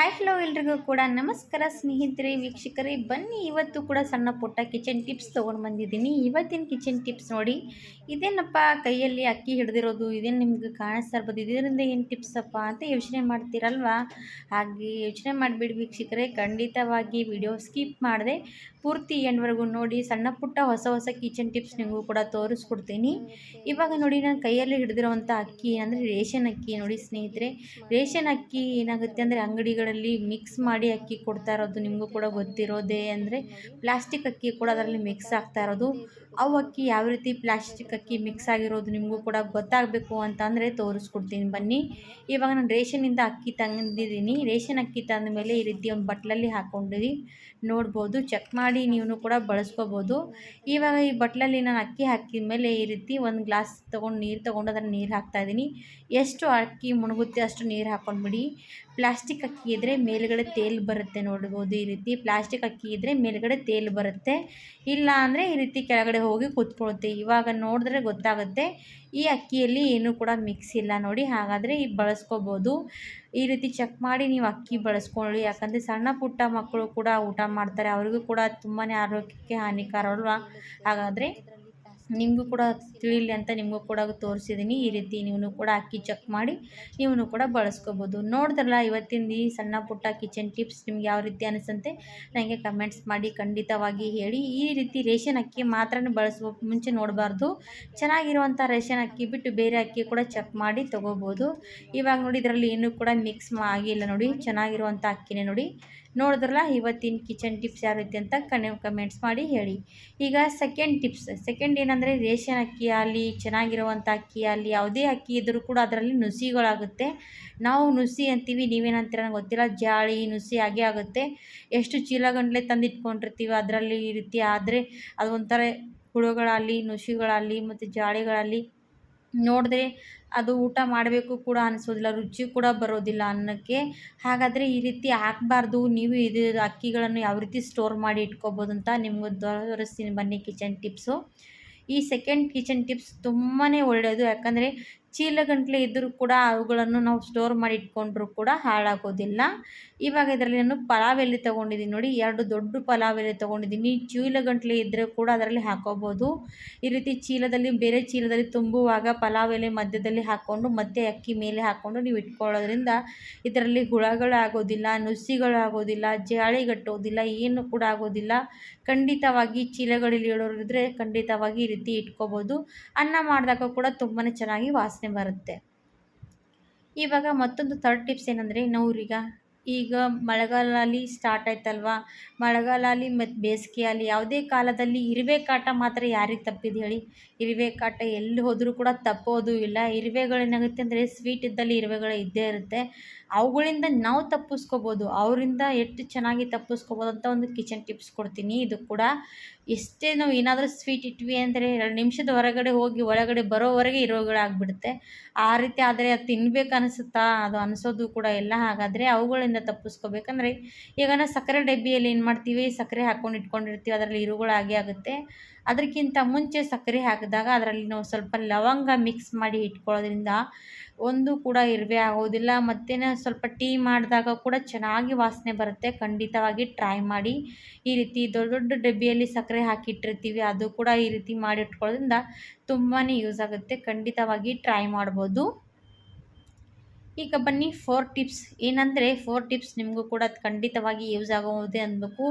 Hi hello ಎಲ್ರಿಗೂ ಕೂಡ ನಮಸ್ಕಾರ ಸ್ನೇಹಿತರೆ, ವೀಕ್ಷಕರೇ. ಬನ್ನಿ, ಇವತ್ತು ಕೂಡ ಸಣ್ಣ ಪುಟ್ಟ ಕಿಚನ್ ಟಿಪ್ಸ್ ತೊಗೊಂಡು ಬಂದಿದ್ದೀನಿ. ಇವತ್ತಿನ ಕಿಚನ್ ಟಿಪ್ಸ್ ನೋಡಿ, ಇದೇನಪ್ಪ, ಕೈಯಲ್ಲಿ ಅಕ್ಕಿ ಹಿಡಿದಿರೋದು, ಇದೇನು ನಿಮ್ಗೆ ಕಾಣಿಸ್ತಾ ಇರ್ಬೋದು, ಇದರಿಂದ ಏನು ಟಿಪ್ಸಪ್ಪ ಅಂತ ಯೋಚನೆ ಮಾಡ್ತೀರಲ್ವಾ? ಹಾಗೆ ಯೋಚನೆ ಮಾಡಿಬಿಡಿ ವೀಕ್ಷಕರೇ, ಖಂಡಿತವಾಗಿ ವಿಡಿಯೋ ಸ್ಕಿಪ್ ಮಾಡಿದೆ ಪೂರ್ತಿ ಎಂಡ್ವರೆಗೂ ನೋಡಿ, ಸಣ್ಣ ಪುಟ್ಟ ಹೊಸ ಹೊಸ ಕಿಚನ್ ಟಿಪ್ಸ್ ನಿಮಗೂ ಕೂಡ ತೋರಿಸ್ಕೊಡ್ತೀನಿ. ಇವಾಗ ನೋಡಿ, ನಾನು ಕೈಯಲ್ಲಿ ಹಿಡಿದಿರೋವಂಥ ಅಕ್ಕಿ, ಅಂದರೆ ರೇಷನ್ ಅಕ್ಕಿ ನೋಡಿ ಸ್ನೇಹಿತರೆ. ರೇಷನ್ ಅಕ್ಕಿ ಏನಾಗುತ್ತೆ ಅಂದರೆ ಅಂಗಡಿಗಳಲ್ಲಿ ಮಿಕ್ಸ್ ಮಾಡಿ ಅಕ್ಕಿ ಕೊಡ್ತಾ ಇರೋದು ನಿಮಗೂ ಕೂಡ ಗೊತ್ತಿರೋದೇ ಅಂದರೆ ಪ್ಲಾಸ್ಟಿಕ್ ಅಕ್ಕಿ ಕೂಡ ಅದರಲ್ಲಿ ಮಿಕ್ಸ್ ಆಗ್ತಾ ಇರೋದು. ಅವು ಅಕ್ಕಿ ಯಾವ ರೀತಿ ಪ್ಲಾಸ್ಟಿಕ್ ಅಕ್ಕಿ ಮಿಕ್ಸ್ ಆಗಿರೋದು ನಿಮಗೂ ಕೂಡ ಗೊತ್ತಾಗಬೇಕು ಅಂತ ಅಂದರೆ ತೋರಿಸ್ಕೊಡ್ತೀನಿ ಬನ್ನಿ. ಇವಾಗ ನಾನು ರೇಷನಿಂದ ಅಕ್ಕಿ ತಂದಿದ್ದೀನಿ. ರೇಷನ್ ಅಕ್ಕಿ ತಂದ ಮೇಲೆ ಈ ರೀತಿ ಒಂದು ಬಟ್ಲಲ್ಲಿ ಹಾಕ್ಕೊಂಡಿರಿ ನೋಡ್ಬೋದು ಚೆಕ್ ಮಾಡಿ ನೀವು ಕೂಡ ಬಳಸ್ಕೋಬೋದು. ಇವಾಗ ಈ ಬಟ್ಲಲ್ಲಿ ನಾನು ಅಕ್ಕಿ ಹಾಕಿದ ಮೇಲೆ ಈ ರೀತಿ ಒಂದು ಗ್ಲಾಸ್ ತೊಗೊಂಡು ನೀರು ತೊಗೊಂಡು ಅದನ್ನು ನೀರು ಹಾಕ್ತಾಯಿದ್ದೀನಿ ಎಷ್ಟು ಅಕ್ಕಿ ಮುಣುಗುತ್ತೆ ಅಷ್ಟು ನೀರು ಹಾಕ್ಕೊಂಡ್ಬಿಡಿ ಪ್ಲಾಸ್ಟಿಕ್ ಅಕ್ಕಿ ಇದ್ದರೆ ಮೇಲುಗಡೆ ತೇಲು ಬರುತ್ತೆ ನೋಡ್ಬೋದು ಈ ರೀತಿ. ಪ್ಲಾಸ್ಟಿಕ್ ಅಕ್ಕಿ ಇದ್ದರೆ ಮೇಲುಗಡೆ ತೇಲು ಬರುತ್ತೆ. ಇಲ್ಲ ಅಂದರೆ ಈ ರೀತಿ ಕೆಳಗಡೆ ಹೋಗಿ ಕೂತ್ಕೊಳ್ಳುತ್ತೆ ಇವಾಗ ನೋಡಿದ್ರೆ ಗೊತ್ತಾಗುತ್ತೆ, ಈ ಅಕ್ಕಿಯಲ್ಲಿ ಏನೂ ಕೂಡ ಮಿಕ್ಸ್ ಇಲ್ಲ ನೋಡಿ. ಹಾಗಾದರೆ ಈ ಬಳಸ್ಕೋಬೋದು. ಈ ರೀತಿ ಚೆಕ್ ಮಾಡಿ ನೀವು ಅಕ್ಕಿ ಬಳಸ್ಕೊಳ್ಳಿ. ಯಾಕಂದರೆ ಸಣ್ಣ ಪುಟ್ಟ ಮಕ್ಕಳು ಕೂಡ ಊಟ ಮಾಡ್ತಾರೆ. ಅವರಿಗೂ ಕೂಡ ತುಂಬಾ ಆರೋಗ್ಯಕ್ಕೆ ಹಾನಿಕಾರ ಅಲ್ವಾ ಹಾಗಾದರೆ ನಿಮಗೂ ಕೂಡ ತಿಳಿಲಿ ಅಂತ ನಿಮಗೂ ಕೂಡ ತೋರಿಸಿದ್ದೀನಿ ಈ ರೀತಿ ನೀವು ಕೂಡ ಅಕ್ಕಿ ಚೆಕ್ ಮಾಡಿ ನೀವು ಕೂಡ ಬಳಸ್ಕೋಬೋದು. ನೋಡಿದ್ರಲ್ಲ ಇವತ್ತಿನ ಈ ಸಣ್ಣ ಪುಟ್ಟ ಕಿಚನ್ ಟಿಪ್ಸ್ ನಿಮ್ಗೆ ಯಾವ ರೀತಿ ಅನಿಸುತ್ತೆ ನನಗೆ ಕಮೆಂಟ್ಸ್ ಮಾಡಿ ಖಂಡಿತವಾಗಿ ಹೇಳಿ. ಈ ರೀತಿ ರೇಷನ್ ಅಕ್ಕಿ ಮಾತ್ರ ಬಳಸುವ ಮುಂಚೆ ನೋಡಬಾರ್ದು. ಚೆನ್ನಾಗಿರುವಂಥ ರೇಷನ್ ಅಕ್ಕಿ ಬಿಟ್ಟು ಬೇರೆ ಅಕ್ಕಿ ಕೂಡ ಚೆಕ್ ಮಾಡಿ ತೊಗೋಬೋದು. ಇವಾಗ ನೋಡಿ ಇದರಲ್ಲಿ ಏನೂ ಕೂಡ ಮಿಕ್ಸ್ ಆಗಿಲ್ಲ ನೋಡಿ. ಚೆನ್ನಾಗಿರುವಂಥ ಅಕ್ಕಿನೇ ನೋಡಿ. ನೋಡಿದ್ರಲ್ಲ ಇವತ್ತಿನ ಕಿಚನ್ ಟಿಪ್ಸ್ ಯಾವ ರೀತಿ ಅಂತ ಕಣ್ಣು ಕಮೆಂಟ್ಸ್ ಮಾಡಿ ಹೇಳಿ. ಈಗ ಸೆಕೆಂಡ್ ಟಿಪ್ಸ್ ಸೆಕೆಂಡ್ ಏನಂದರೆ ರೇಷನ್ ಅಕ್ಕಿ ಆಗಲಿ, ಚೆನ್ನಾಗಿರುವಂಥ ಅಕ್ಕಿ ಆಗಲಿ, ಯಾವುದೇ ಅಕ್ಕಿ ಇದ್ದರೂ ಕೂಡ ಅದರಲ್ಲಿ ನುಸಿಗಳಾಗುತ್ತೆ. ನಾವು ನುಸಿ ಅಂತೀವಿ, ನೀವೇನಂತೀರ ನನಗೆ ಗೊತ್ತಿಲ್ಲ. ಜಾಳಿ, ನುಸಿ ಹಾಗೆ ಆಗುತ್ತೆ. ಎಷ್ಟು ಚೀಲ ಗಂಟ್ಲೆ ತಂದಿಟ್ಕೊಂಡಿರ್ತೀವಿ ಅದರಲ್ಲಿ ಈ ರೀತಿ. ಆದರೆ ಅದು ಒಂಥರ ಹುಳುಗಳಾಗಲಿ, ನುಸಿಗಳಾಗಲಿ ಮತ್ತು ಜಾಳಿಗಳಾಗಲಿ ನೋಡಿದ್ರೆ ಅದು ಊಟ ಮಾಡಬೇಕು ಕೂಡ ಅನಿಸೋದಿಲ್ಲ, ರುಚಿ ಕೂಡ ಬರೋದಿಲ್ಲ ಅನ್ನಕ್ಕೆ. ಹಾಗಾದರೆ ಈ ರೀತಿ ಹಾಕ್ಬಾರ್ದು. ನೀವು ಇದು ಅಕ್ಕಿಗಳನ್ನು ಯಾವ ರೀತಿ ಸ್ಟೋರ್ ಮಾಡಿ ಇಟ್ಕೋಬೋದು ಅಂತ ನಿಮ್ಗೆ ತೋರಿಸ್ತೀನಿ. ಬನ್ನಿ ಕಿಚನ್ ಟಿಪ್ಸು. ಈ ಸೆಕೆಂಡ್ ಕಿಚನ್ ಟಿಪ್ಸ್ ತುಂಬಾ ಒಳ್ಳೆಯದು ಯಾಕಂದರೆ ಚೀಲಗಂಟ್ಲೆ ಇದ್ದರೂ ಕೂಡ ಅವುಗಳನ್ನು ನಾವು ಸ್ಟೋರ್ ಮಾಡಿ ಇಟ್ಕೊಂಡ್ರೂ ಕೂಡ ಹಾಳಾಗೋದಿಲ್ಲ. ಇವಾಗ ಇದರಲ್ಲಿ ನಾನು ಪಲಾವ್ ಎಲೆ ತೊಗೊಂಡಿದ್ದೀನಿ ನೋಡಿ, ಎರಡು ದೊಡ್ಡ ಪಲಾವ್ ಎಲೆ ತೊಗೊಂಡಿದ್ದೀನಿ. ಚೀಲಗಂಟ್ಲೆ ಇದ್ದರೆ ಕೂಡ ಅದರಲ್ಲಿ ಹಾಕೋಬೋದು. ಈ ರೀತಿ ಚೀಲದಲ್ಲಿ, ಬೇರೆ ಚೀಲದಲ್ಲಿ ತುಂಬುವಾಗ ಪಲಾವ್ ಎಲೆ ಮಧ್ಯದಲ್ಲಿ ಹಾಕ್ಕೊಂಡು ಮತ್ತೆ ಅಕ್ಕಿ ಮೇಲೆ ಹಾಕ್ಕೊಂಡು ನೀವು ಇಟ್ಕೊಳ್ಳೋದ್ರಿಂದ ಇದರಲ್ಲಿ ಹುಳಗಳು ಆಗೋದಿಲ್ಲ ನುಸಿಗಳು ಆಗೋದಿಲ್ಲ ಜಾಳಿಗಟ್ಟೋದಿಲ್ಲ ಏನು ಕೂಡ ಆಗೋದಿಲ್ಲ. ಖಂಡಿತವಾಗಿ ಚೀಲಗಳಲ್ಲಿ ಇಡೋರಿದ್ರೆ ಖಂಡಿತವಾಗಿ ಈ ರೀತಿ ಇಟ್ಕೋಬೋದು. ಅನ್ನ ಮಾಡಿದಾಗ ಕೂಡ ತುಂಬಾ ಚೆನ್ನಾಗಿ ವಾಸನೆ ಬರುತ್ತೆ. ಇವಾಗ ಮತ್ತೊಂದು ಥರ್ಡ್ ಟಿಪ್ಸ್ ಏನಂದರೆ ನೋರಿಗ ಈಗ ಮಳೆಗಾಲಲ್ಲಿ ಸ್ಟಾರ್ಟ್ ಆಯ್ತಲ್ವಾ? ಮಳೆಗಾಲಲ್ಲಿ ಮತ್ತು ಬೇಸಿಗೆ ಅಲ್ಲಿ ಯಾವುದೇ ಕಾಲದಲ್ಲಿ ಇರುವೆ ಕಾಟ ಮಾತ್ರ ಯಾರಿಗೆ ತಪ್ಪಿದೆ ಹೇಳಿ? ಇರುವೆ ಕಾಟ ಎಲ್ಲಿ ಹೋದರೂ ಕೂಡ ತಪ್ಪೋದು ಇಲ್ಲ. ಇರುವೆಗಳೇನಾಗುತ್ತೆ ಅಂದರೆ ಸ್ವೀಟ್ ಇದ್ದಲ್ಲಿ ಇರುವೆಗಳು ಇದ್ದೇ ಇರುತ್ತೆ. ಅವುಗಳಿಂದ ನಾವು ತಪ್ಪಿಸ್ಕೋಬೋದು. ಅವರಿಂದ ಎಷ್ಟು ಚೆನ್ನಾಗಿ ತಪ್ಪಿಸ್ಕೋಬೋದು ಅಂತ ಒಂದು ಕಿಚನ್ ಟಿಪ್ಸ್ ಕೊಡ್ತೀನಿ. ಇದು ಕೂಡ ಎಷ್ಟೇ ನಾವು ಏನಾದರೂ ಸ್ವೀಟ್ ಇಟ್ವಿ ಅಂದರೆ ಎರಡು ನಿಮಿಷದ ಹೊರಗಡೆ ಹೋಗಿ ಒಳಗಡೆ ಬರೋವರೆಗೆ ಇರೋಗಳಾಗ್ಬಿಡುತ್ತೆ. ಆ ರೀತಿ ಆದರೆ ಅದು ತಿನ್ಬೇಕು ಅನಿಸುತ್ತಾ? ಅದು ಅನಿಸೋದು ಕೂಡ ಎಲ್ಲ ಹಾಗಾದರೆ ಅವುಗಳಿಂದ ತಪ್ಪಿಸ್ಕೋಬೇಕಂದ್ರೆ ಈಗ ನಾವು ಸಕ್ಕರೆ ಡಬ್ಬಿಯಲ್ಲಿ ಏನು ಮಾಡ್ತೀವಿ? ಸಕ್ಕರೆ ಹಾಕ್ಕೊಂಡು ಇಟ್ಕೊಂಡಿರ್ತೀವಿ. ಅದರಲ್ಲಿ ಇರುಗಳು ಆಗೇ ಆಗುತ್ತೆ. ಅದಕ್ಕಿಂತ ಮುಂಚೆ ಸಕ್ಕರೆ ಹಾಕಿದಾಗ ಅದರಲ್ಲಿ ನಾವು ಸ್ವಲ್ಪ ಲವಂಗ ಮಿಕ್ಸ್ ಮಾಡಿ ಇಟ್ಕೊಳ್ಳೋದ್ರಿಂದ ಒಂದು ಕೂಡ ಇರುವೆ ಆಗೋದಿಲ್ಲ. ಮತ್ತು ಸ್ವಲ್ಪ ಟೀ ಮಾಡಿದಾಗ ಕೂಡ ಚೆನ್ನಾಗಿ ವಾಸನೆ ಬರುತ್ತೆ. ಖಂಡಿತವಾಗಿ ಟ್ರೈ ಮಾಡಿ. ಈ ರೀತಿ ದೊಡ್ಡ ದೊಡ್ಡ ಡಬ್ಬಿಯಲ್ಲಿ ಸಕ್ಕರೆ ಹಾಕಿಟ್ಟಿರ್ತೀವಿ. ಅದು ಕೂಡ ಈ ರೀತಿ ಮಾಡಿಟ್ಕೊಳ್ಳೋದ್ರಿಂದ ತುಂಬಾ ಯೂಸ್ ಆಗುತ್ತೆ. ಖಂಡಿತವಾಗಿ ಟ್ರೈ ಮಾಡ್ಬೋದು. ಈಗ ಬನ್ನಿ ಫೋರ್ ಟಿಪ್ಸ್ ಏನಂದರೆ ಫೋರ್ ಟಿಪ್ಸ್ ನಿಮಗೂ ಕೂಡ ಖಂಡಿತವಾಗಿ ಯೂಸ್ ಆಗೋದೇ ಅನ್ಬೇಕು.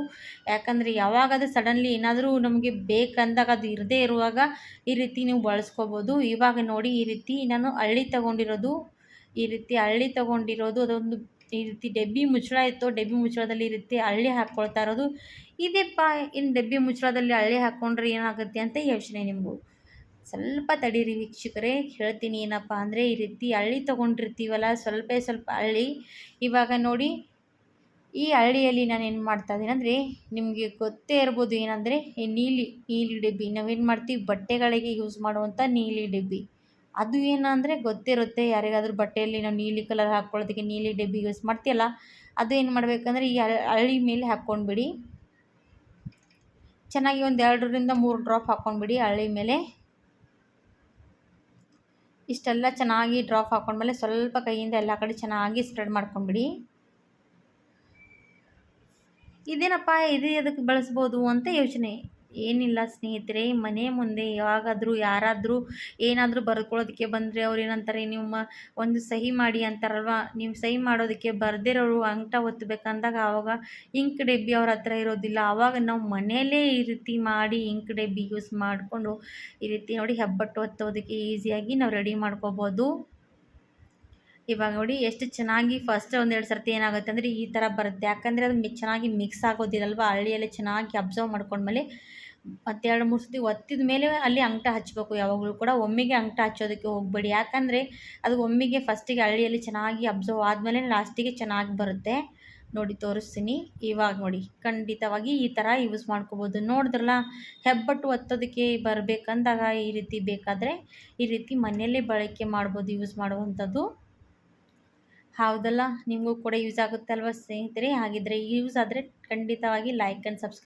ಯಾಕಂದರೆ ಯಾವಾಗಾದ್ರೂ ಸಡನ್ಲಿ ಏನಾದರೂ ನಮಗೆ ಬೇಕಂದಾಗ ಅದು ಇರದೇ ಇರುವಾಗ ಈ ರೀತಿ ನೀವು ಬಳಸ್ಕೋಬೋದು. ಇವಾಗ ನೋಡಿ ಈ ರೀತಿ ನಾನು ಹಳ್ಳಿ ತಗೊಂಡಿರೋದು, ಈ ರೀತಿ ಹಳ್ಳಿ ತಗೊಂಡಿರೋದು, ಅದೊಂದು ಈ ರೀತಿ ಡಬ್ಬಿ ಮುಚ್ಚಳ ಇತ್ತು. ಡಬ್ಬಿ ಮುಚ್ಚಳದಲ್ಲಿ ಈ ರೀತಿ ಹಳ್ಳಿ ಹಾಕ್ಕೊಳ್ತಾ ಇರೋದು. ಇದೇಪ್ಪ ಇನ್ನು ಡಬ್ಬಿ ಮುಚ್ಚಳದಲ್ಲಿ ಹಳ್ಳಿ ಹಾಕ್ಕೊಂಡ್ರೆ ಏನಾಗುತ್ತೆ ಅಂತ ಯೋಚನೆ ನಿಮಗೂ. ಸ್ವಲ್ಪ ತಡೀರಿ ವೀಕ್ಷಕರೇ, ಹೇಳ್ತೀನಿ ಏನಪ್ಪ ಅಂದರೆ ಈ ರೀತಿ ಹಳ್ಳಿ ತೊಗೊಂಡಿರ್ತೀವಲ್ಲ, ಸ್ವಲ್ಪ ಸ್ವಲ್ಪ ಹಳ್ಳಿ. ಇವಾಗ ನೋಡಿ, ಈ ಹಳ್ಳಿಯಲ್ಲಿ ನಾನು ಏನು ಮಾಡ್ತಾ ಇದ್ದೀನಿ ಅಂದರೆ, ನಿಮಗೆ ಗೊತ್ತೇ ಇರ್ಬೋದು ಏನಂದರೆ, ಈ ನೀಲಿ ನೀಲಿ ಡಬ್ಬಿ. ನಾವೇನು ಮಾಡ್ತೀವಿ, ಬಟ್ಟೆಗಳಿಗೆ ಯೂಸ್ ಮಾಡುವಂಥ ನೀಲಿ ಡಬ್ಬಿ. ಅದು ಏನಂದರೆ ಗೊತ್ತಿರುತ್ತೆ, ಯಾರಿಗಾದ್ರೂ ಬಟ್ಟೆಯಲ್ಲಿ ನಾವು ನೀಲಿ ಕಲರ್ ಹಾಕ್ಕೊಳ್ಳೋದಕ್ಕೆ ನೀಲಿ ಡಬ್ಬಿ ಯೂಸ್ ಮಾಡ್ತೀಯಲ್ಲ, ಅದು ಏನು ಮಾಡಬೇಕಂದ್ರೆ ಈ ಹಳ್ಳಿ ಮೇಲೆ ಹಾಕ್ಕೊಂಡ್ಬಿಡಿ ಚೆನ್ನಾಗಿ ಒಂದು ಎರಡರಿಂದ ಮೂರು ಡ್ರಾಪ್ ಹಾಕ್ಕೊಂಡ್ಬಿಡಿ ಹಳ್ಳಿ ಮೇಲೆ. ಇಷ್ಟೆಲ್ಲ ಚೆನ್ನಾಗಿ ಡ್ರಾಪ್ ಹಾಕೊಂಡ್ಮೇಲೆ ಸ್ವಲ್ಪ ಕೈಯಿಂದ ಎಲ್ಲ ಕಡೆ ಚೆನ್ನಾಗಿ ಸ್ಪ್ರೆಡ್ ಮಾಡ್ಕೊಂಡ್ಬಿಡಿ ಇದೇನಪ್ಪ, ಇದು ಅದಕ್ಕೆ ಬಳಸ್ಬೋದು ಅಂತ ಯೋಚನೆ. ಏನಿಲ್ಲ ಸ್ನೇಹಿತರೆ, ಮನೆ ಮುಂದೆ ಯಾವಾಗಾದರೂ ಯಾರಾದರೂ ಏನಾದರೂ ಬರ್ಕೊಳ್ಳೋದಕ್ಕೆ ಬಂದರೆ ಅವ್ರು ಏನಂತಾರೆ, ನಿಮ್ಮ ಒಂದು ಸಹಿ ಮಾಡಿ ಅಂತಾರಲ್ವ? ನೀವು ಸಹಿ ಮಾಡೋದಕ್ಕೆ ಬರ್ದಿರೋರು ಅಂಗಟ ಒತ್ತಬೇಕಂದಾಗ ಆವಾಗ ಇಂಕ್ ಡಬ್ಬಿ ಅವ್ರ ಹತ್ರ ಇರೋದಿಲ್ಲ. ಆವಾಗ ನಾವು ಮನೆಯಲ್ಲೇ ಈ ರೀತಿ ಮಾಡಿ ಇಂಕ್ ಡಬ್ಬಿ ಯೂಸ್ ಮಾಡಿಕೊಂಡು ಈ ರೀತಿ ನೋಡಿ ಹೆಬ್ಬಟ್ಟು ಒತ್ತೋದಕ್ಕೆ ಈಸಿಯಾಗಿ ನಾವು ರೆಡಿ ಮಾಡ್ಕೋಬೋದು. ಇವಾಗ ನೋಡಿ ಎಷ್ಟು ಚೆನ್ನಾಗಿ ಫಸ್ಟ್ ಒಂದೆರಡು ಸರ್ತಿ ಏನಾಗುತ್ತೆ ಅಂದರೆ ಈ ಥರ ಬರುತ್ತೆ. ಯಾಕಂದರೆ ಅದು ಚೆನ್ನಾಗಿ ಮಿಕ್ಸ್ ಆಗೋದಿರಲ್ವ? ಹಳ್ಳಿಯಲ್ಲಿ ಚೆನ್ನಾಗಿ ಅಬ್ಸರ್ವ್ ಮಾಡ್ಕೊಂಡ್ಮೇಲೆ ಮತ್ತು ಎರಡು ಮೂರು ಸರ್ತಿ ಒತ್ತಿದ ಮೇಲೆ ಅಲ್ಲಿ ಅಂಗಟ ಹಚ್ಚಬೇಕು ಯಾವಾಗಲೂ ಕೂಡ ಒಮ್ಮೆಗೆ ಅಂಗಟ ಹಚ್ಚೋದಕ್ಕೆ ಹೋಗಬೇಡಿ. ಯಾಕಂದರೆ ಅದು ಒಮ್ಮೆಗೆ ಫಸ್ಟಿಗೆ ಹಳ್ಳಿಯಲ್ಲಿ ಚೆನ್ನಾಗಿ ಅಬ್ಸರ್ವ್ ಆದಮೇಲೆ ಲಾಸ್ಟಿಗೆ ಚೆನ್ನಾಗಿ ಬರುತ್ತೆ. ನೋಡಿ, ತೋರಿಸ್ತೀನಿ. ಇವಾಗ ನೋಡಿ, ಖಂಡಿತವಾಗಿ ಈ ಥರ ಯೂಸ್ ಮಾಡ್ಕೋಬೋದು. ನೋಡಿದ್ರಲ್ಲ, ಹೆಬ್ಬಟ್ಟು ಒತ್ತೋದಕ್ಕೆ ಬರಬೇಕಂದಾಗ ಈ ರೀತಿ ಬೇಕಾದರೆ ಈ ರೀತಿ ಮನೆಯಲ್ಲೇ ಬಳಕೆ ಮಾಡ್ಬೋದು ಯೂಸ್ ಮಾಡುವಂಥದ್ದು. ಹೌದಲ್ಲ? ನಿಮಗೂ ಕೂಡ ಯೂಸ್ ಆಗುತ್ತೆ ಅಲ್ವಾ ಸ್ನೇಹಿತರೆ? ಹಾಗಿದ್ರೆ ಯೂಸ್ ಆದರೆ ಖಂಡಿತವಾಗಿ ಲೈಕ್ ಆ್ಯಂಡ್ ಸಬ್ಸ್ಕ್ರೈಬ್